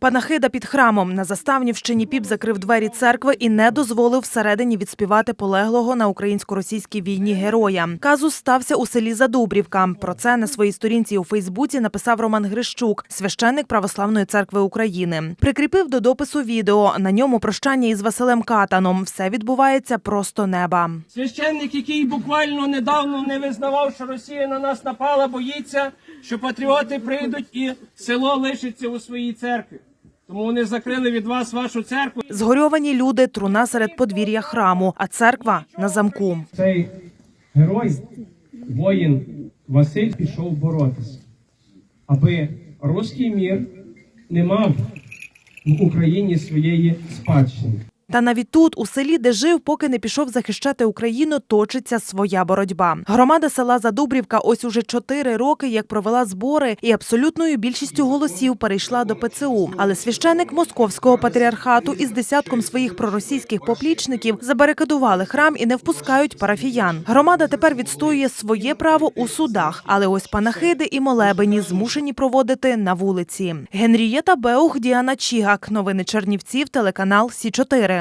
Панахида під храмом на Заставнівщині піп закрив двері церкви і не дозволив всередині відспівати полеглого на українсько-російській війні героя. Казус стався у селі Задубрівка. Про це на своїй сторінці у Фейсбуці написав Роман Грищук, священник Православної церкви України. Прикріпив до допису відео. На ньому прощання із Василем Катаном. Все відбувається просто неба. Священник, який буквально недавно не визнавав, що Росія на нас напала, боїться, що патріоти прийдуть і село лишиться у своїй церкві. Тому вони закрили від вас вашу церкву. Згорьовані люди, труна серед подвір'я храму, а церква на замку. Цей герой, воїн Василь, пішов боротися, аби руський мір не мав в Україні своєї спадщини. Та навіть тут, у селі, де жив, поки не пішов захищати Україну, точиться своя боротьба. Громада села Задубрівка ось уже чотири роки як провела збори і абсолютною більшістю голосів перейшла до ПЦУ. Але священник московського патріархату із десятком своїх проросійських поплічників забарикадували храм і не впускають парафіян. Громада тепер відстоює своє право у судах, але ось панахиди і молебені змушені проводити на вулиці. Генрієта Беух, Діана Чігак. Новини Чернівців, телеканал Сі 4